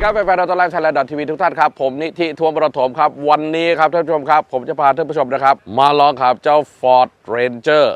ดีครับแฟนๆดอทไลฟ์ไทยแลนด์ทีวีทุกท่านครับผมนิธิทวงประถมครับ วันนี้ครับท่านผู้ชมครับ ผมจะพาท่านผู้ชมนะครับ มาลองขับเจ้า Ford Ranger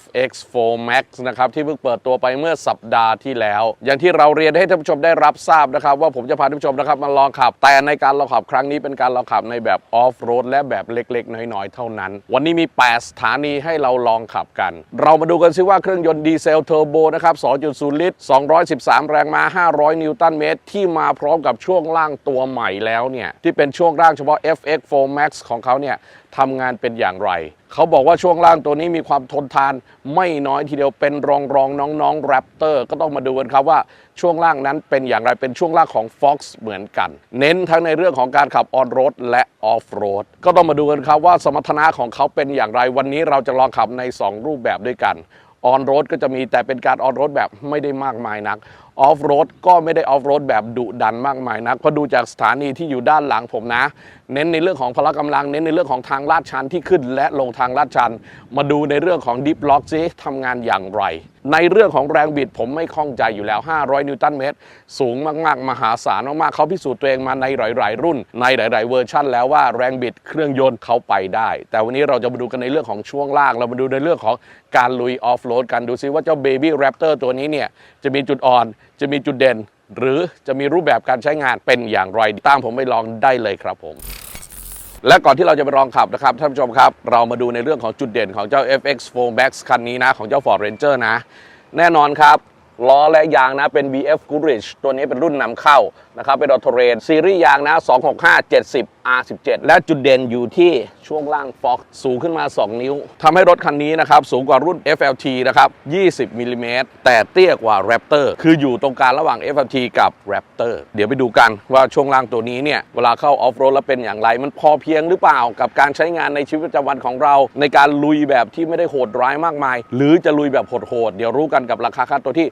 FX4 Max นะครับที่เพิ่งเปิดตัวไปเมื่อสัปดาห์ที่แล้ว อย่างที่เราเรียนให้ท่านผู้ชมได้รับทราบนะครับ ว่าผมจะพาท่านผู้ชมนะครับมาลองขับ แต่ในการลองขับครั้งนี้เป็นการลองขับในแบบออฟโรดและแบบเล็กๆ น้อยๆ เท่านั้น วันนี้มี 8 สถานีให้เราลองขับกัน เรามาดูกันซิว่าเครื่องยนต์ดีเซลเทอร์โบนะครับ 2.0 ลิตร 213 แรงม้า 500 นิวตันเมตร ที่มาพร้อมกับช่วงล่างตัวใหม่แล้วเนี่ยที่เป็นช่วงล่างเฉพาะ FX4 Max ของเขาเนี่ย ทำงานเป็นอย่างไร เขาบอกว่าช่วงล่างตัวนี้มีความทนทานไม่น้อยทีเดียวเป็นรองรองน้องน้องแรปเตอร์ก็ต้องมาดูกันครับว่าช่วงล่างนั้นเป็นอย่างไรเป็นช่วงล่างของ Fox เหมือนกัน เน้นทั้งในเรื่องของการขับออนโรดและออฟโรดก็ต้องมาดูกันครับว่าสมรรถนะของเขาเป็นอย่างไรวันนี้เราจะลองขับใน 2 รูปแบบด้วยกันออนโรดก็จะมีแต่เป็นการออนโรดแบบไม่ได้มากมายนัก ออฟโรดก็ไม่ได้ออฟโรดแบบดุดันมากมายนักเพราะดูจากสถานีที่อยู่ด้านหลังผมนะ เน้นในเรื่องของพละกำลัง เน้นในเรื่องของทางลาดชันที่ขึ้นและลงทางลาดชัน มาดูในเรื่องของดิฟล็อกซิทำงานอย่างไรในเรื่องของแรงบิดผมไม่ข้องใจอยู่แล้ว 500 นิวตันเมตร สูงมาก ๆ มหาศาลมาก ๆ เขาพิสูจน์ตัวเองมาในหลาย ๆ รุ่น ในหลาย ๆ เวอร์ชันแล้วว่าแรงบิดเครื่องยนต์เขาไปได้ แต่วันนี้เราจะมาดูกันในเรื่องของช่วงล่าง เรามาดูในเรื่องของการลุยออฟโรดกันดูซิว่าเจ้า Baby Raptor ตัวนี้เนี่ยจะมีจุดอ่อน จะมีจุดเด่น หรือจะมีรูปแบบการใช้งานเป็นอย่างไรตามผมไปลองได้เลยครับผม และก่อนที่เราจะไปลองขับนะครับท่านผู้ชมครับ เรามาดูในเรื่องของจุดเด่นของเจ้า FX4 Max คันนี้นะ ของเจ้า Ford Ranger นะ แน่นอนครับล้อและยางนะเป็น BF Goodrich ตัวนี้เป็นรุ่นนำเข้า นะครับเป็น Auto r a n ซีรีส์ยางนะ 265 70 R17 และจุดเด่นอยู่ที่ช่วงล่าง Fox สูงขึ้นมา 2 นิ้วทำให้รถคันนี้นะครับ สูงกว่ารุ่น FLT นะครับ 20มิลลิเมตรแต่เตี้ยกว่า Raptor คืออยู่ตรงกลางระหว่าง FLT กับ Raptor เดี๋ยวไปดูกันว่าช่วงล่างตัวนี้เนี่ย เวลาเข้าออฟโรดแล้วเป็นอย่างไร มันพอเพียงหรือเปล่ากับการใช้งานในชีวิตประจำวันของเรา ในการลุยแบบที่ไม่ได้โหดร้ายมากมาย หรือจะลุยแบบโหดๆเดี๋ยวรู้กันกับราคาค่าตัวที่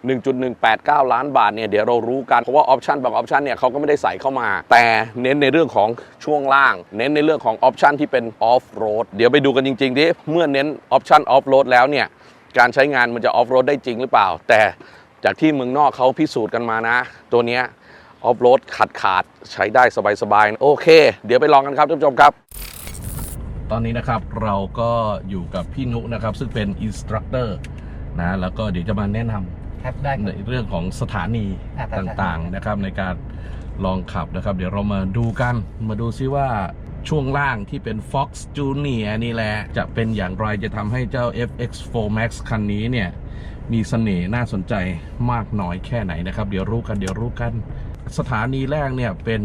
1.189 ล้านบาทเนี่ยเดี๋ยวเรารู้กันเพราะว่าออปชันบางออปชันเนี่ยเขาก็ไม่ได้ใส่เข้ามา แต่เน้นในเรื่องของช่วงล่าง เน้นในเรื่องของออปชันที่เป็นออฟโรดเดี๋ยวไปดูกันจริงๆดิเมื่อเน้นออปชันออฟโรดแล้วเนี่ยการใช้งานมันจะออฟโรดได้จริงหรือเปล่า แต่จากที่เมืองนอกเขาพิสูจน์กันมานะ ตัวเนี้ยออฟโรดขาดขาดใช้ได้สบายๆโอเค เดี๋ยวไปลองกันครับท่านผู้ชมครับ ตอนนี้นะครับเราก็อยู่กับพี่นุนะครับ ซึ่งเป็นอินสตรัคเตอร์นะแล้วก็เดี๋ยวจะมาแนะนำ ครับได้คในรับเรื่องของสถานีอ่าครับต่างๆนะครับ ในการลองขับนะครับ เดี๋ยวเรามาดูกันมาดูซิว่าช่วงล่างที่เป็น Fox Junior นี่แหละ จะเป็นอย่างไรจะทำให้เจ้า FX4 Max คันนี้เนี่ย มีเสน่ห์น่าสนใจมากน้อยแค่ไหนนะครับ เดี๋ยวรู้กันเดี๋ยวรู้กัน สถานีแรกเนี่ยเป็น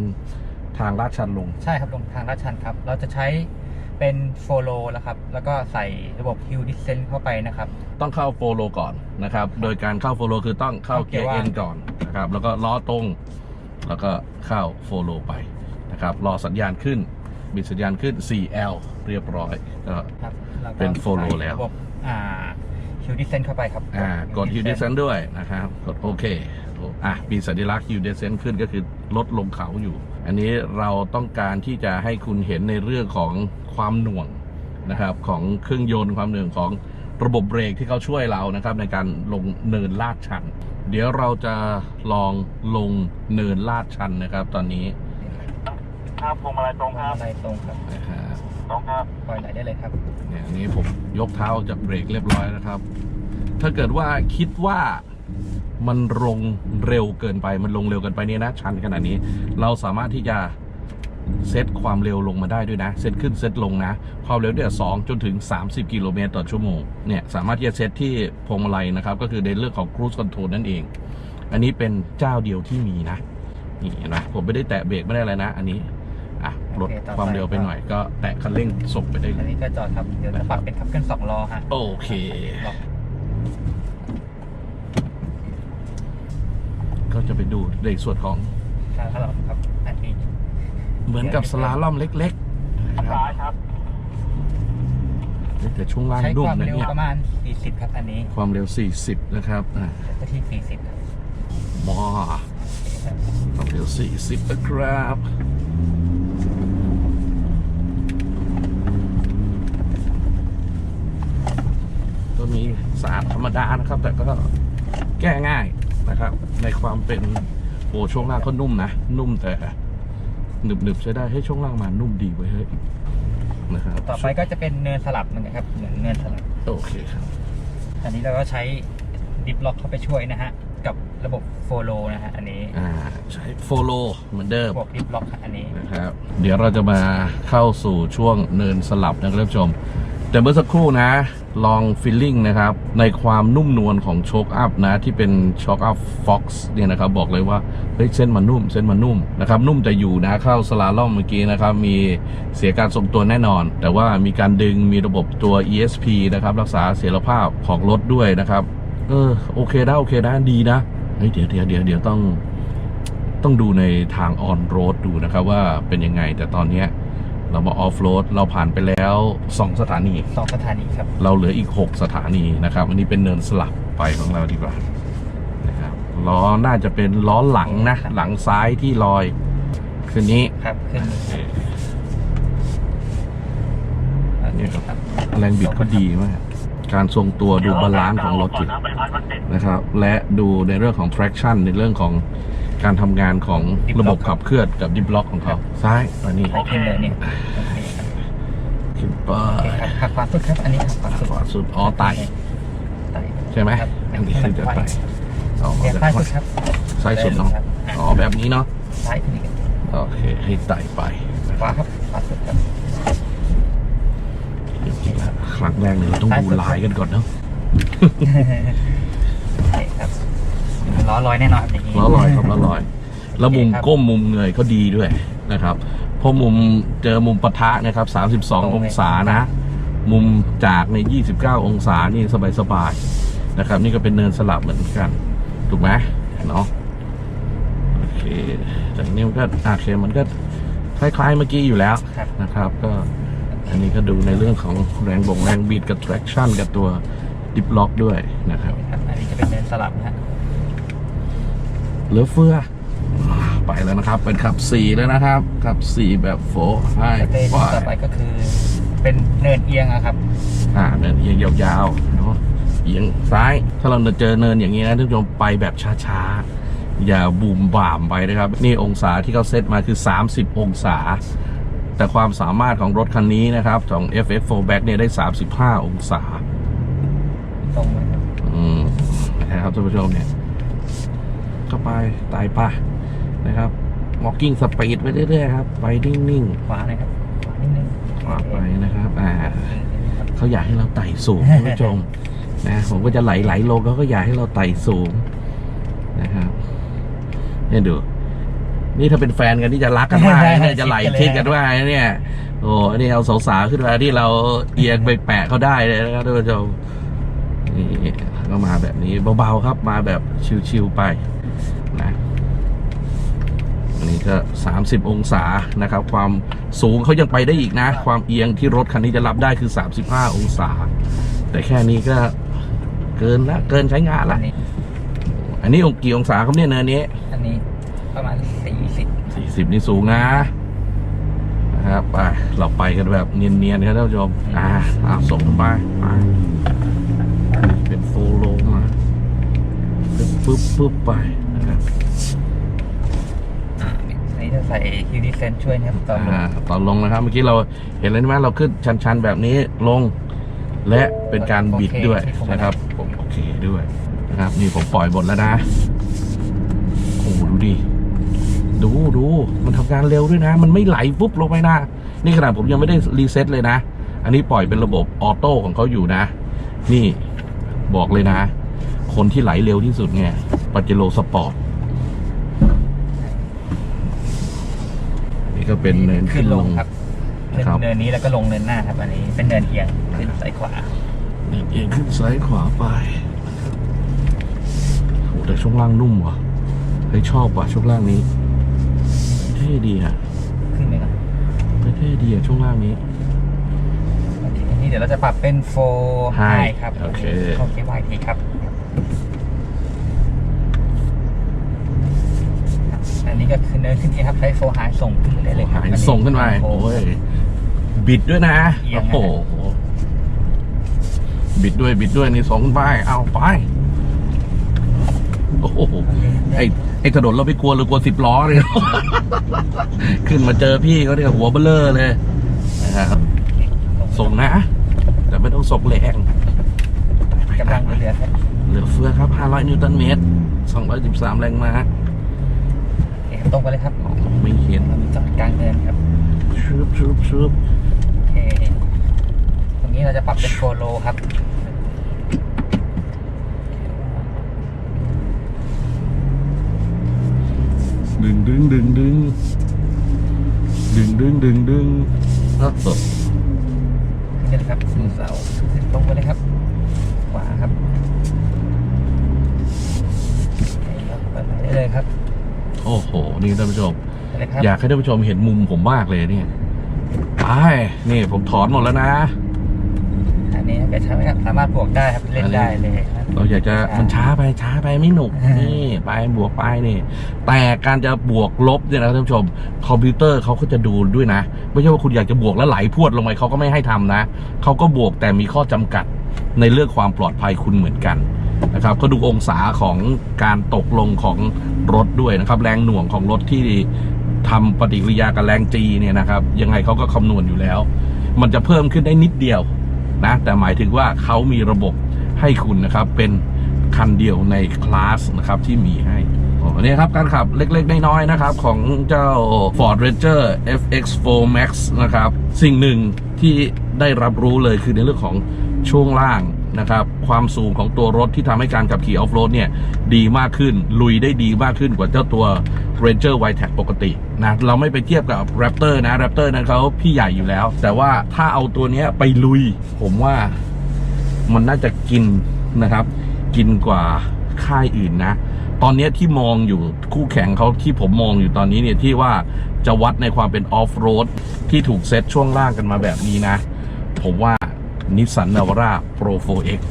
ทางลาดชันลง ใช่ครับลงทางลาดชันครับ เราจะใช้ เป็นโฟโลแล้วครับ แล้วก็ใส่ระบบ Hill Descent เข้าไปนะครับ ต้องเข้าโฟโลก่อนนะครับ โดยการเข้าโฟโลคือต้องเข้าเข้าเกีเกียยร์ร์ว่าเอ็นก่อนนะครับ แล้วก็ล้อตรง แล้วก็เข้าโฟโลไปนะครับ รอสัญญาณขึ้นบิดสัญญาณขึ้น 4L เรียบร้อยก็ครับแล้วก็เป็น follow แล้วใส่ระบบอ่า Hill Descent เข้าไปครับ อ่า กด Hill Descent ด้วยนะครับ กดโอเค อะ มีสัญลักษณ์ Hill Descent ขึ้นก็คือลดลงเขาอยู่ อันนี้เราต้องการที่จะให้คุณเห็นในเรื่องของ ความหน่วงนะครับของเครื่องยนต์ความหน่วงของระบบเบรกที่เขาช่วยเรานะครับในการลงเนินลาดชัน เดี๋ยวเราจะลองลงเนินลาดชันนะครับ ตอนนี้ครับพวงมาลัยตรงครับอะไรตรงครับนะครับตรงครับปล่อยไหลได้เลยครับเนี่ยอันนี้ผมยกเท้าออกจากเบรกเรียบร้อยนะครับ ถ้าเกิดว่าคิดว่ามันลงเร็วเกินไปมันลงเร็วเกินไปเนี่ยนะชันขนาดนี้ เราสามารถที่จะ เซตความเร็วลงมาได้ด้วยนะ เซตขึ้นเซตลงนะ ความเร็วเนี่ยสองจนถึง 30 กิโลเมตรต่อชั่วโมง เนี่ย สามารถที่จะเซตที่พวงมาลัยนะครับ ก็คือในเรื่องของ cruise control นั่นเอง อันนี้เป็นเจ้าเดียวที่มีนะ นี่เห็นไหมผมไม่ได้แตะเบรกไม่ได้อะไรนะ อันนี้ อะ ลดโอเคต่อไป ความเร็วไปหน่อย ก็แตะคันเร่งส่งไปได้เลอันย นี้ก็จอดครับ เดี๋ยวจะปรับเป็นขับเคลื่อนสองล้อฮะโอเคล็อกก็จะไปดูในส่วนของทางเราครับอันนี้ เหมือนกับสลาล่อมเล็กๆนะครับซ้ายครับ แต่ช่วงล่างใช้ดุ้คมวามนะเร็วเนี่ย ประมาณ 40 ครับ อันนี้ความเร็ว 40 นะครับอะก็ที่ 40ครับมอความเร็ว 40นะครับก็มีสะอาดธรรมดานะครับ แต่ก็แก้ง่ายนะครับ ในความเป็นอ้ช่วงล่างก็นุ่มนะ นุ่มแต่ หนึบหนึบๆใช้ได้ให้ยช่วงล่างมานุ่มดีไว้ยเฮ้ยนะครับต่อไปก็จะเป็นเนินสลับมันนะครับเหมือนเนินสลับโอเคครับอันนี้เราก็ใช้ดิฟล็อกเข้าไปช่วยนะฮะกับระบบโฟโลนะฮะอันนี้อ่าใช้ follow เหมือนเดิมระบบดิฟล็อกอันนี้นะครับเดี๋ยวเราจะมาเข้าสู่ช่วงเนินสลับนะครับท่านผู้ชม แต่เมื่อสักครู่นะ ลองฟิลลิ่งนะครับ ในความนุ่มนวลของโชคอัพนะ ที่เป็นโชคอัพฟ็อกซ์เนี่ยนะครับ บอกเลยว่า เฮ้ย เส้นมันนุ่ม เส้นมันนุ่มนะครับ นุ่มแต่อยู่นะ เข้าสลาล่อมเมื่อกี้นะครับ มีเสียการทรงตัวแน่นอน แต่ว่ามีการดึงมีระบบตัว ESP นะครับ รักษาเสถียรภาพของรถด้วยนะครับ เออ โอเคนะโอเคนะดีนะเฮ้ยเดี๋ยวเดี๋ยวเดี๋ยวเดี๋ยวต้องต้องดูในทางออนโรดดูนะครับว่าเป็นยังไงแต่ตอนเนี้ย เรามาออฟโรดเราผ่านไปแล้ว 2 สถานี สองสถานีครับ เราเหลืออีก 6 สถานีนะครับอันนี้เป็นเนินสลับไปของเราดีกว่านะครับล้อน่าจะเป็นล้อหลังนะ หลังซ้ายที่ลอยคืนนี้ครับขึ้นเอ่อโอเคเนี่ยครับครับแรงบิดก็ดีมาก การทรงตัวดูบาลานซ์ของรถก่อจินนะใบพัดมันติดนะครับ และดูในเรื่องของ traction ในเรื่องของ การทำงานของระบบขับเคลื่อนกับดิฟล็อกของเขาซ้ายอันนี้ไปขึ้นเลยเนี่ยโอเคครับขึ้นไปโอเคครับขับขวาสุดครับ อันนี้ขับขวาสุดขวาสุดอ๋อไต่ไต่ใช่ไหมครับอันนี้คือจะไต่อ๋อเดี๋ยวซ้ายสุดครับซ้ายสุดเนาะครับอ๋อแบบนี้เนาะซ้ายขึ้นอีกโอเคให้ไต่ไปขวาครับขวาสุดครับจริงๆแล้วครั้งแรกเนี่ยเราต้องดูลายกันก่อนเนาะโอเคครับ ล้อลอยแน่นอนอย่างนี้ ล้อลอยครับล้อลอย แล้วมุมโอเคครับ ก้มมุมเงยก็ดีด้วยนะครับเพราะมุมเจอมุมปะทะนะครับ 32 องศานะ มุมจากใน 29 องศานี่สบายๆนะครับ นี่ก็เป็นเนินสลับเหมือนกัน ถูกไหมเนาะโอเคจากนี้มันก็โอเคมันก็คล้ายๆเมื่อกี้อยู่แล้วครับ นะครับ ก็อันนี้ก็ดูในเรื่องของแรงบ่งแรงบีดกับ traction กับตัวดิฟล็อกด้วยนะครับ ครับอันนี้จะเป็นเนินสลับนะฮะ เหลือเฟือ ไปแล้วนะครับ เป็นขับ4แล้วนะครับ ขับ4แบบโฟให้สเตจไปต่อไปก็คือ เป็นเนินเอียงอะครับ อ่าเนินเอียงยาวๆเนาะเอียงซ้าย ถ้าเราเจอเนินอย่างนี้นะท่านผู้ชมไปแบบช้าๆ อย่าบูมบ่ามไปนะครับ นี่องศาที่เขาเซตมาคือ 30 องศา แต่ความสามารถของรถคันนี้นะครับ ของ FF4 Back เนี่ยได้ 35 องศา ตรงเลยครับ อืมนะครับท่านผู้ชมเนี่ย ก็ไปตายป่ะนะครับ walking speed ไปเรื่อยๆครับ ไปนิ่งขวาหน่อยครับขวานิดนึงๆขวาไปนะครับ อ่าเขาอยากให้เราไต่สูงท่านผู้ชมนะผมก็จะไหลไหลๆลงเขาก็อยากให้เราไต่สูงนะครับเนี่ยดู นี่ถ้าเป็นแฟนกันที่จะรักกันมากนะเนี่ยจะไหลทิศกันมากนะเนี่ย โอ้อันนี้เอาสาวๆขึ้นมาที่เราเอียงไปแปะเขาได้เลยนะครับท่านผู้ชมนี่ก็มาแบบนี้เบาๆครับมาแบบชิวๆไปนะอั นนี้ก็ 30 องศานะครับ ความสูงเขายังไปได้อีกนะ ความเอียงที่รถคันนี้จะรับได้คือ 35 องศา แต่แค่นี้ก็เกินละเกินใช้งานอัละนนี้อันนี้องกี่องศาครับเนี่ยเนินนี้ อันนี้ประมาณสี่สิบ40 นี่สูงนะนะครับไปเราไปกันแบบเนียนๆครับท่านผู้ชมอ่าเอาส่งกันไปไปเป็นโฟโลมาปึ๊บปึ๊บปึ๊บไปนะครับ อันนี้จะใส่ฮิวดิเซนช่วยนะครับตอนลง อ่าตอนลงนะครับ เมื่อกี้เราเห็นเลยใช่ไหมเราขึ้นชันๆแบบนี้ลง และเป็นการบิดด้วยนะครับผมโอเคด้วยนะครับ นี่ผมปล่อยบทแล้วนะโอ้โหดูดิ ดูดูมันทำงานเร็วด้วยนะ มันไม่ไหลปุ๊บลงไปนะนี่ขนาดผมยังไม่ได้รีเซ็ตเลยนะ อันนี้ปล่อยเป็นระบบออโต้ของเขาอยู่นะ นี่บอกเลยนะ คนที่ไหลเร็วที่สุดเนี่ยปาเจโรสปอร์ต นี่ก็เป็นเนินขึ้ขึ้นนลลงงครับขึ้นครับเนินนี้แล้วก็ลงเนินหน้าครับ อันนี้เป็นเนินเอียงขึ้นซ้ายขวาเนินเอียงขึ้นซ้ายขวาไปโอ้แต่ช่วงล่างนุ่มว่ะเฮ้ยชอบว่ะช่วงล่างนี้เท่ดีอะขึ้นเลยครับเท่ดีอะช่วงล่างนี้โอเคทีนี้เดี๋ยวเราจะปรับเป็นโฟไฮ High ครับโอเคโอเควายทีครับ อั นนี้ก็คือเนินขึ้นนี้ครับใช้โฟไฮส่งขึ้นได้เลยครับหายส่งขึ้นไปโอ้โอ้ยบิดด้วยนะเอียโอ้งโหบิดด้วยบิดด้วยนี่ส่งขึ้นไปเอาไปโอ้โหไอ้ไอ้ถนนเราไม่กลัวหรือกลัวสิบล้อเลยขึ้นมาเจอพี่เขาเนี่ยหัวเบลเลอร์เลยนะครับส่งนะ แต่ไม่ต้องส่งแรงกำลังเรือครับเหลือเฟือครับ 500 นิวตันเมตร 213 แรงม้าโอเคครับ ตรงไปเลยครับมองไม่เห็นเรามีจอดกลางเนินครับชุบชุบชุบโอเคตรงนี้เราจะปรับเป็นโฟโลครับดึงดึงดึงดึงดึงดึงดึงดึงอะเออขึ้นเลยครับสู่เสาขึ้นตรงไปเลยครับ ขวาครับโอเคครับไปได้เลยครับ โอ้โห นี่ท่านผู้ชมไปเลยครับอยากให้ท่านผู้ชมเห็นมุมผมมากเลยเนี่ยไปนี่ผมถอนหมดแล้วนะ อันนี้ก็ใช้สามารถบวกได้ครับเล่นได้เลยครับเราอยากจะอ่ามัมันช้าไปช้าไปไม่หนุกอ่านี่นี่ไปบวกไปนี่ แต่การจะบวกลบเนี่ยนะท่านผู้ชม คอมพิวเตอร์เขาก็จะดูด้วยนะ ไม่ใช่ว่าคุณอยากจะบวกแล้วไหลพรวดลงไปเขาก็ไม่ให้ทำนะเขาก็บวกแต่มีข้อจำกัดในเรื่องความปลอดภัยคุณเหมือนกัน นะครับก็ดูองศาของการตกลงของรถด้วยนะครับ แรงหน่วงของรถที่ทำปฏิกิริยากับแรงจีเนี่ยนะครับ ยังไงเขาก็คำนวณอยู่แล้ว มันจะเพิ่มขึ้นได้นิดเดียวนะแต่หมายถึงว่าเขามีระบบให้คุณนะครับ เป็นคันเดียวในคลาสนะครับที่มีให้อ๋อนี่ครับการขับเล็กๆ น้อยๆนะครับ ของเจ้า Ford Ranger FX4 Max นะครับ สิ่งหนึ่งที่ได้รับรู้เลยคือในเรื่องของช่วงล่าง นะครับความสูงของตัวรถที่ทำให้การขับขี่ออฟโรดเนี่ยดีมากขึ้น ลุยได้ดีมากขึ้นกว่าเจ้าตัว Ranger w i t e c ปกตินะเราไม่ไปเทียบกับ Raptor นะ Raptor นั้นเขาพี่ใหญ่อยู่แล้ว แต่ว่าถ้าเอาตัวนี้ไปลุย ผมว่ามันน่าจะกินนะครับ กินกว่าค่ายอื่นนะ ตอนนี้ที่มองอยู่คู่แข่งเขาที่ผมมองอยู่ตอนนี้เนี่ยที่ว่าจะวัดในความเป็นออฟโรดที่ถูกเซตช่วงล่างกันมาแบบนี้นะ ผมว่า นิสสันนาวาร่า Pro 4X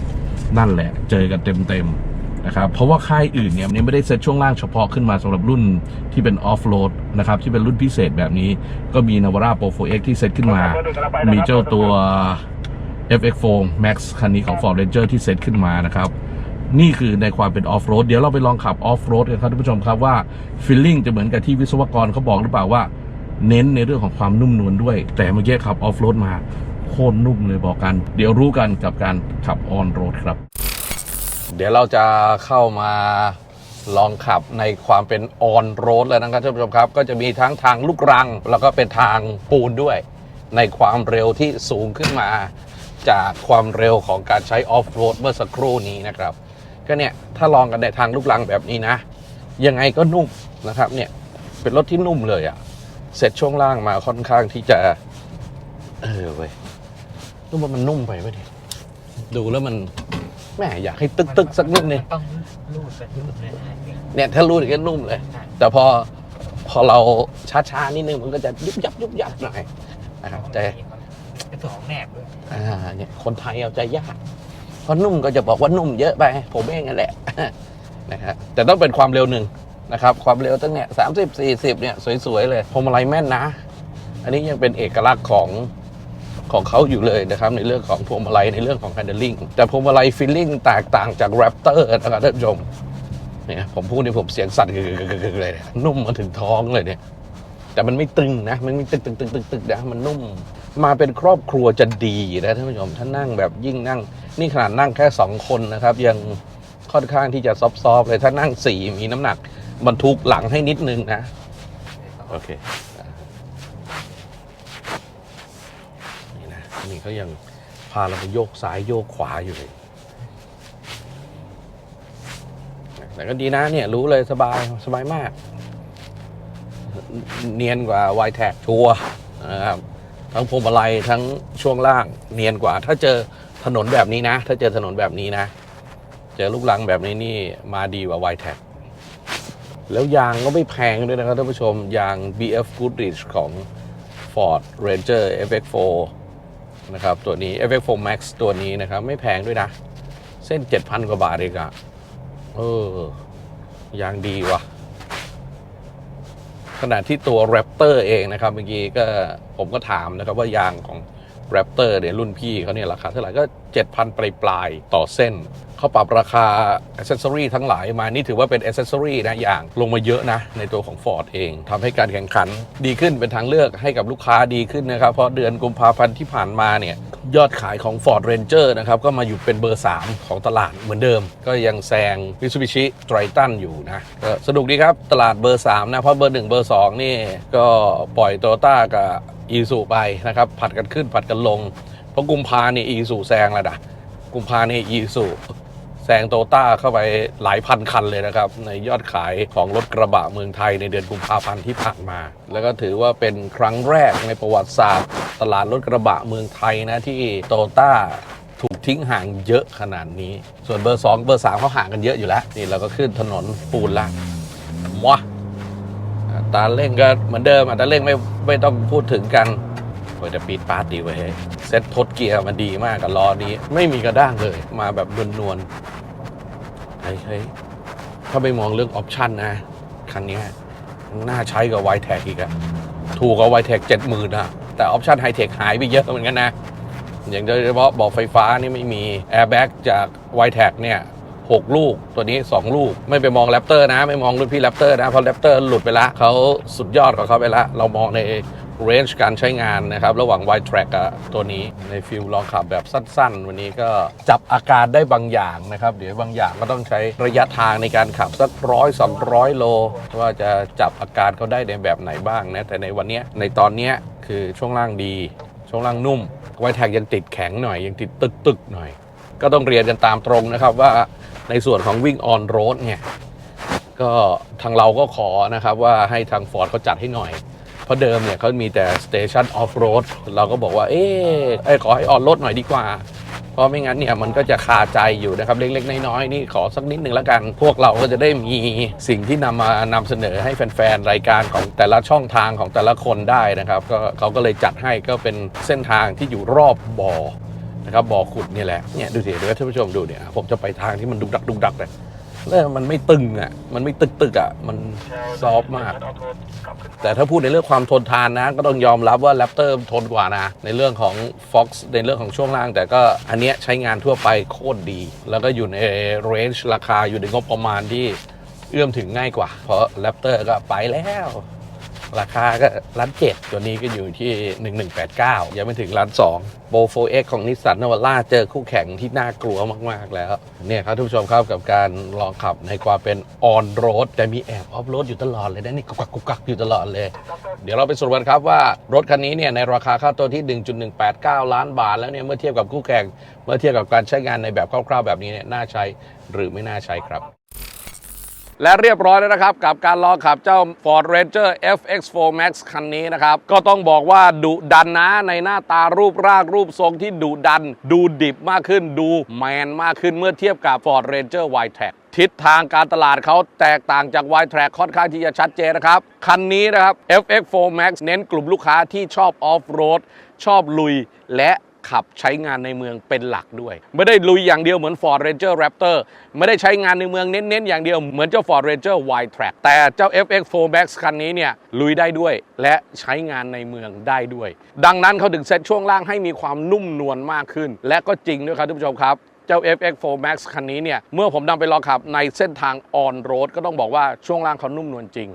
นั่นแหละ เจอกันเต็มๆนะครับ เพราะว่าค่ายอื่นเนี่ยมันไม่ได้เซตช่วงล่างเฉพาะขึ้นมาสำหรับรุ่นที่เป็นออฟโรดนะครับ ที่เป็นรุ่นพิเศษแบบนี้ ก็มีนาวาร่า Pro 4X ที่เซตขึ้นมา มีเจ้าตัว FX4 Max คันนี้ของ Ford Ranger ที่เซตขึ้นมานะครับนี่คือในความเป็นออฟโรดเดี๋ยวเราไปลองขับออฟโรดกันครับท่านผู้ชมครับว่าฟีลลิ่งจะเหมือนกับที่วิศวกรเขาบอกหรือเปล่าว่า เน้นในเรื่องของความนุ่มนวลด้วย แต่เมื่อกี้ขับออฟโรดมา โคตรนุ่มเลยบอกกัน เดี๋ยวรู้กันกับการขับออนโรดครับ เดี๋ยวเราจะเข้ามาลองขับในความเป็นออนโรดแล้วนะครับท่านผู้ชมครับ ก็จะมีทั้งทางลูกรัง แล้วก็เป็นทางปูนด้วย ในความเร็วที่สูงขึ้นมา จากความเร็วของการใช้ออฟโรดเมื่อสักครู่นี้นะครับ ก็เนี่ย ถ้าลองกันในทางลูกรังแบบนี้นะ ยังไงก็นุ่มนะครับเนี่ยเป็นรถที่นุ่มเลยอะ่ะเสร็จช่วงล่างมาค่อนข้างที่จะ เออเว้ย นุ่มว่ามันนุ่มไปไหมเนี่ยดูแล้วมันแหม่อยากให้ตึกตึกๆสักนิดนึง ต้องรูดไปรูดเลยนะเนี่ยถ้ารู้ถึงก็นุ่มเลย แต่พอพอเราช้าๆนิดนึงมันก็จะยุบยับยุบยับหน่อยนะครับแต่เป็นตัวของแนบด้วยอ่าเนี่ยคนไทยเอาใจยากเพราะนุ่มก็จะบอกว่านุ่มเยอะไป ผมเองนั่นแหละ นะครับแต่ต้องเป็นความเร็วหนึ่งนะครับ ความเร็วตั้งเนี่ยสามสิบสี่สิบเนี่ยสวยๆเลยพวงมาลัยแม่นนะ อันนี้ยังเป็นเอกลักษณ์ของ ของเขาอยู่เลยนะครับ ในเรื่องของพวงมาลัยในเรื่องของ handling แต่พวงมาลัย feeling แตกต่างจาก Raptor นะครับท่านผู้ชมเนี่ยผมพูดนี่ผมเสียงสั่นเลยนุ่มมาถึงท้องเลยเนี่ยแต่มันไม่ตึงนะ มันไม่ตึกตึกตึกตึกตึกนะมันนุ่ม มาเป็นครอบครัวจะดีนะท่านผู้ชมถ้านั่งแบบยิ่งนั่ง นี่ขนาดนั่งแค่สองคนนะครับ ยังค่อนข้างที่จะซอฟๆเลยถ้านั่งสี่มีน้ำหนักบรรทุกหลังให้นิดนึงนะ โอเค นี่ เขายังพาเราไปโยกซ้ายโยกขวาอยู่เลย แต่ก็ดีนะเนี่ยรู้เลยสบายสบายมาก เนียนกว่า y t แท็กชัวร์นะครับทั้งพวงมาลัยทั้งช่วงล่างเนียนกว่า ถ้าเจอถนนแบบนี้นะ ถ้าเจอถนนแบบนี้นะ เจอลูกลังแบบนี้นี่มาดีกว่า y t แท็กแล้วยางก็ไม่แพงด้วยนะครับท่านผู้ชม ยาง BF Goodrich ของ Ford Ranger FX4 นะครับ ตัวนี้ FX4 Max ตัวนี้นะครับ ไม่แพงด้วยนะ เส้น 7,000 กว่าบาทเองอะเออยางดีว่ะ ขณะที่ตัว Raptor เองนะครับ เมื่อกี้ก็ผมก็ถามนะครับว่ายางของ Raptor เนี่ยรุ่นพี่เขาเนี่ยราคาเท่าไหร่ก็ 7,000ปลายปลายต่อเส้น เขาปรับราคาอ c เซ s ซอรีทั้งหลายมา นี่ถือว่าเป็นอ c เซ s ซอรีนะอย่างลงมาเยอะนะ ในตัวของ Ford เองทำให้การแข่งขันดีขึ้นเป็นทางเลือกให้กับลูกค้าดีขึ้นนะครับ เพราะเดือนกุมภาพันธ์ที่ผ่านมาเนี่ยยอดขายของ Ford Ranger นะครับ ก็มาอยู่เป็นเบอร์ 3 ของตลาดเหมือนเดิม ก็ยังแซง Mitsubishi Triton อยู่นะก็สนุกดีครับตลาดเบอร์ 3 นะ เพราะเบอร์ 1 เบอร์ 2 นี่ ก็ปล่อยโตโยต้ากับอีซูไปนะครับ ผัดกันขึ้นผัดกันลง เพราะกุมภาเนี่ยอีซูแซงแล้วนะกุมภาเนี่ยอีซู แซงโตต้าเข้าไปหลายพันคันเลยนะครับ ในยอดขายของรถกระบะเมืองไทยในเดือนกุมภาพันธ์ที่ผ่านมา แล้วก็ถือว่าเป็นครั้งแรกในประวัติศาสตร์ ตลาดรถกระบะเมืองไทยนะที่โตต้าถูกทิ้งห่างเยอะขนาดนี้ ส่วนเบอร์ 2 เบอร์ 3เขาห่างกันเยอะอยู่แล้ว นี่เราก็ขึ้นถนนปูนละมวะตาเร่งก็เหมือนเดิมอัตราเร่งไม่ไม่ต้องพูดถึงกัน โอ้ยแต่ปีดปาร์ตดีเว้ยเซ็ตทดเกียร์มันดีมากกับล้อนี้ ไม่มีกระด้างเลย มาแบบนวลๆเฮ้ยถ้าไปมองเรื่องออปชันนะ คันนี้น่าใช้กับ y t แท็กอีกอะถูกกว่า y t แท็กเจ็ดหมื่นอะแต่ออปชันไฮเทคหายไปเยอะเหมือนกันนะ อย่างโดยเฉพาะบอกไฟฟ้านี่ไม่มีแอร์แบ็กจาก y t แท็กเนี่ยหกลูกตัวนี้ 2 ลูก ไม่ไปมองแรปเตอร์นะ ไม่มองรุ่นพี่แรปเตอร์นะ เพราะแรปเตอร์หลุดไปล้วเขาสุดยอดกว่าเขาไปล้วเรามองใน เรนจ์การใช้งานนะครับ ระหว่าง Wide Track กับตัวนี้ในฟิลลองขับแบบสั้น ๆ วันนี้ก็จับอาการได้บางอย่างนะครับ เดี๋ยวบางอย่างก็ต้องใช้ระยะทางในการขับสักร้อยสองร้อยโล ว่าจะจับอาการเขาได้ในแบบไหนบ้างนะแต่ในวันเนี้ยในตอนเนี้ยคือช่วงล่างดี ช่วงล่างนุ่ม Wide Track ยังติดแข็งหน่อย ยังติดตึกๆหน่อย ก็ต้องเรียนกันตามตรงนะครับว่าในส่วนของวิ่งออนโรดเนี่ยก็ทางเราก็ขอนะครับว่าให้ทาง Ford เขาจัดให้หน่อย เพราะเดิมเนี่ยเขามีแต่ Station Off Road เราก็บอกว่า เอ๊ะขอให้ออนโรดหน่อยดีกว่า เพราะไม่งั้นเนี่ยมันก็จะคาใจอยู่นะครับ เล็กๆ น้อยๆ นี่ขอสักนิดหนึ่งแล้วกัน พวกเราก็จะได้มีสิ่งที่นำมานำเสนอให้แฟนๆ รายการของแต่ละช่องทางของแต่ละคนได้นะครับ ก็เขาก็เลยจัดให้ก็เป็นเส้นทางที่อยู่รอบบ่อนะครับบ่อขุดนี่แหละเนี่ยดูสิเดี๋ยวท่านผู้ชมดูเนี่ยผมจะไปทางที่มันดุกดักดุกดักเลย เรื่องมันไม่ตึงอะ มันไม่ตึกตึกอะ มันซอฟต์มาก แต่ถ้าพูดในเรื่องความทนทานนะ ก็ต้องยอมรับว่าแรปเตอร์ทนกว่านะ ในเรื่องของ Fox ในเรื่องของช่วงล่าง แต่ก็อันเนี้ยใช้งานทั่วไปโคตรดี แล้วก็อยู่ในเรนจ์ราคาอยู่ในงบประมาณที่เอื้อมถึงง่ายกว่า เพราะแรปเตอร์ก็ไปแล้ว ราคาก็ล้านเจ็ดตัวนี้ก็อยู่ที่ 1189 ยังไม่ถึงล้านสองโบโฟเอ็กของนิสสันนวาร่าเจอคู่แข่งที่น่ากลัวมากๆแล้ว เนี่ยครับทุกผู้ชมครับกับการลองขับในความเป็นออนโรดแต่มีแอบออฟโรดอยู่ตลอดเลยนะนี่กุกกักกุกกักอยู่ตลอดเลย เดี๋ยวเราไปสรุปกันครับว่ารถคันนี้เนี่ยในราคาค่าตัวที่ 1.189 ล้านบาทแล้วเนี่ยเมื่อเทียบกับคู่แข่ง เมื่อเทียบกับการใช้งานในแบบคร่าวๆแบบนี้เนี่ยน่าใช้หรือไม่น่าใช้ครับ และเรียบร้อยแล้วนะครับ กับการลองขับเจ้า Ford Ranger FX4 Max คันนี้นะครับ ก็ต้องบอกว่าดุดันนะในหน้าตารูปร่างรูปทรงที่ดุดัน ดูดิบมากขึ้น ดูแมนมากขึ้นเมื่อเทียบกับ Ford Ranger Wide Track ทิศทางการตลาดเขาแตกต่างจาก Wide Track ค่อนข้างที่จะชัดเจนนะครับ คันนี้นะครับ FX4 Max เน้นกลุ่มลูกค้าที่ชอบ Off Road ชอบลุยและ ขับใช้งานในเมืองเป็นหลักด้วย ไม่ได้ลุยอย่างเดียวเหมือน Ford Ranger Raptor ไม่ได้ใช้งานในเมืองเน้น ๆ อย่างเดียวเหมือนเจ้า Ford Ranger Wide Track แต่เจ้า FX4 Max คันนี้เนี่ยลุยได้ด้วยและใช้งานในเมืองได้ด้วย ดังนั้นเขาถึงเซตช่วงล่างให้มีความนุ่มนวลมากขึ้น และก็จริงด้วยครับท่านผู้ชมครับเจ้า FX4 Max คันนี้เนี่ย เมื่อผมนำไปลองขับในเส้นทางออนโรดก็ต้องบอกว่าช่วงล่างเขานุ่มนวลจริง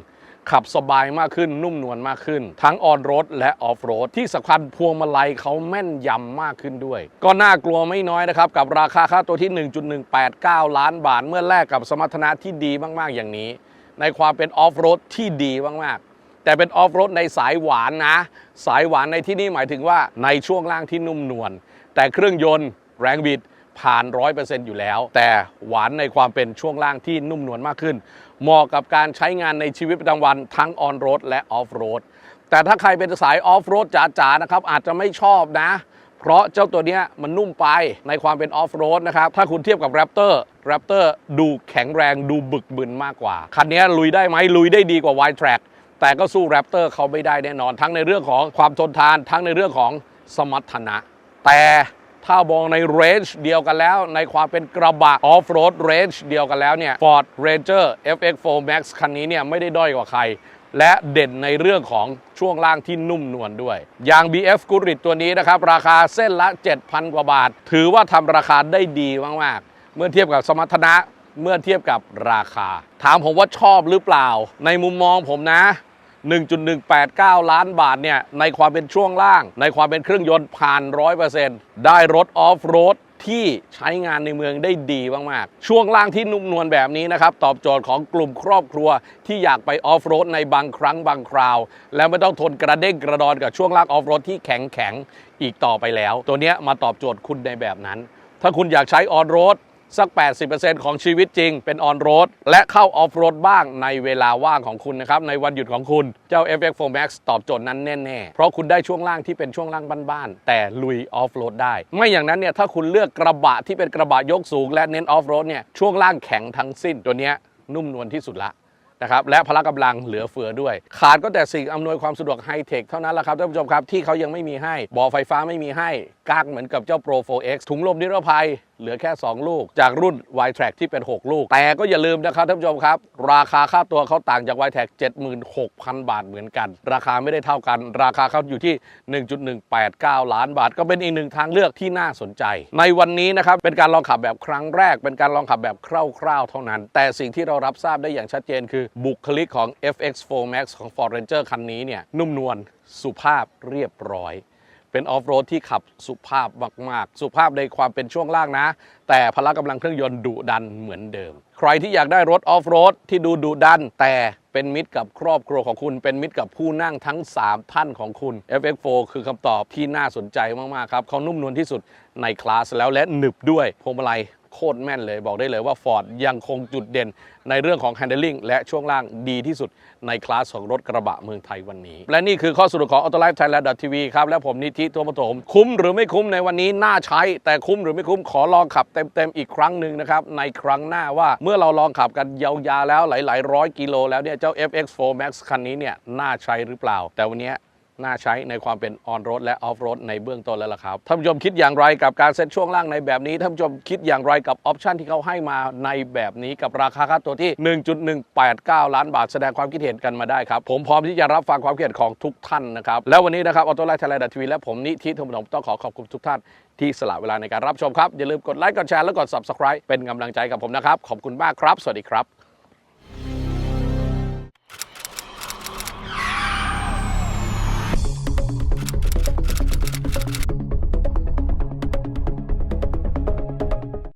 ขับสบายมากขึ้นนุ่มนวลมากขึ้น ทั้งออนโรดและออฟโรดที่สำคัญพวงมาลัยเขาแม่นยำมากขึ้นด้วย ก็น่ากลัวไม่น้อยนะครับ กับราคาค่าตัวที่ 1.189 ล้านบาท เมื่อแลกกับสมรรถนะที่ดีมากๆอย่างนี้ ในความเป็นออฟโรดที่ดีมากๆ แต่เป็นออฟโรดในสายหวานนะ สายหวานในที่นี้หมายถึงว่าในช่วงล่างที่นุ่มนวลแต่เครื่องยนต์แรงบิดผ่าน 100%อยู่แล้ว แต่หวานในความเป็นช่วงล่างที่นุ่มนวลมากขึ้น เหมาะกับการใช้งานในชีวิตประจำวันทั้งออนโรดและออฟโรดแต่ถ้าใครเป็นสายออฟโรดจ๋าๆนะครับอาจจะไม่ชอบนะ เพราะเจ้าตัวเนี้ยมันนุ่มไปในความเป็นออฟโรดนะครับ ถ้าคุณเทียบกับ Raptor Raptor ดูแข็งแรงดูบึกบึนมากกว่า คันนี้ลุยได้ไหมลุยได้ดีกว่า Wide Track แต่ก็สู้ Raptor เขาไม่ได้แน่นอน ทั้งในเรื่องของความทนทาน ทั้งในเรื่องของสมรรถนะ แต่ ถ้ามองในเรนจ์เดียวกันแล้ว ในความเป็นกระบะออฟโรดเรนจ์เดียวกันแล้วเนี่ย Ford Ranger FX4 Max คันนี้เนี่ยไม่ได้ด้อยกว่าใคร และเด่นในเรื่องของช่วงล่างที่นุ่มนวลด้วย ยาง BF g o o d r i d ตัวนี้นะครับ ราคาเส้นละ 7,000 กว่าบาท ถือว่าทำราคาได้ดีมาก ๆ เมื่อเทียบกับสมรรถนะเมื่อเทียบกับราคา ถามผมว่าชอบหรือเปล่า ในมุมมองผมนะ 1.189 ล้านบาทเนี่ยในความเป็นช่วงล่าง ในความเป็นเครื่องยนต์ผ่าน 100%ได้รถออฟโรดที่ใช้งานในเมืองได้ดีมาก ๆ ช่วงล่างที่นุ่มนวลแบบนี้นะครับ ตอบโจทย์ของกลุ่มครอบครัวที่อยากไปออฟโรดในบางครั้งบางคราว แล้วไม่ต้องทนกระเด้งกระดอนกับช่วงล่างออฟโรดที่แข็งแข็งๆอีกต่อไปแล้ว ตัวเนี้ยมาตอบโจทย์คุณในแบบนั้น ถ้าคุณอยากใช้ออนโรด สัก 80%ของชีวิตจริงเป็นออนโรดและเข้าออฟโรดบ้างในเวลาว่างของคุณนะครับ ในวันหยุดของคุณเจ้า FX4 Max ตอบโจทย์นั้นแน่ ๆ เพราะคุณได้ช่วงล่างที่เป็นช่วงล่างบ้านๆแต่ลุยออฟโรดได้ ไม่อย่างนั้นเนี่ยถ้าคุณเลือกกระบะที่เป็นกระบะยกสูง และเน้นออฟโรดเนี่ยช่วงล่างแข็งทั้งสิ้นตัวเนี้ยนุ่มนวลที่สุดละนะครับและพละกำลังเหลือเฟือด้วย ขาดก็แต่สิ่งอำนวยความสะดวกไฮเทคเท่านั้นแหละครับท่านผู้ชมครับ ที่เขายังไม่มีให้ บ่อไฟฟ้าไม่มีให้ กากเหมือนกับเจ้า Pro 4X ถุงลมนิรภัย เหลือแค่ 2 ลูก จากรุ่น y t r a c ที่เป็น 6 ลูก แต่ก็อย่าลืมนะครับท่านผู้ชมครับ ราคาค่าตัวเขาต่างจาก y t r a c 76,000 บาทเหมือนกัน ราคาไม่ได้เท่ากัน ราคาเขาอยู่ที่ 1.189 ล้านบาท ก็เป็นอีกหนึ่งทางเลือกที่น่าสนใจ ในวันนี้นะครับเป็นการลองขับแบบครั้งแรก เป็นการลองขับแบบคร่าวๆ เท่านั้น แต่สิ่งที่เรารับทราบได้อย่างชัดเจน คือบุคลิกของ FX4 Max ของ Ford Ranger คันนี้เนี่ยนุ่มนวลสุภาพเรียบร้อย เป็นออฟโรดที่ขับสุภาพมากๆ สุภาพในความเป็นช่วงล่างนะ แต่พละกำลังเครื่องยนต์ดุดันเหมือนเดิม ใครที่อยากได้รถออฟโรดที่ดูดุดัน แต่เป็นมิตรกับครอบครัวของคุณ เป็นมิตรกับผู้นั่งทั้ง 3 ท่านของคุณ FX4 คือคำตอบที่น่าสนใจมาก ๆ ครับเขานุ่มนวลที่สุดในคลาสแล้วและหนึบด้วยพวงมาลัย โคตรแม่นเลยบอกได้เลยว่า Ford ยังคงจุดเด่นในเรื่องของ handling และช่วงล่างดีที่สุดในคลาสของรถกระบะเมืองไทยวันนี้ และนี่คือข้อสรุปของ Auto Life Thailand TV ครับ และผมนิธิตัวปฐมคุ้มหรือไม่คุ้มในวันนี้น่าใช้ แต่คุ้มหรือไม่คุ้มขอลองขับเต็มๆอีกครั้งหนึ่งนะครับ ในครั้งหน้าว่าเมื่อเราลองขับกันยาวๆแล้วหลายๆร้อยกิโลแล้วเนี่ยเจ้า FX4 Max คันนี้เนี่ยน่าใช้หรือเปล่า แต่วันนี้ น่าใช้ในความเป็นออนโรดและออฟโรดในเบื้องต้นแล้วล่ะครับท่านผู้ชมคิดอย่างไรกับการเซ็ตช่วงล่างในแบบนี้ท่านผู้ชมคิดอย่างไรกับออปชันที่เขาให้มาในแบบนี้กับราคาค่าตัวที่ 1.189 ล้านบาทแสดงความคิดเห็นกันมาได้ครับ ผมพร้อมที่จะรับฟังความคิดเห็นของทุกท่านนะครับแล้ววันนี้นะครับออโต้ไลท์ไทยแลนด์ทีวีและผมนิธิธมนมต้องขอขอบคุณทุกท่านที่สละเวลาในการรับชมครับอย่าลืมกดไลค์กดแชร์และกด subscribe เป็นกำลังใจกับผมนะครับขอบคุณมากครับ สวัสดีครับ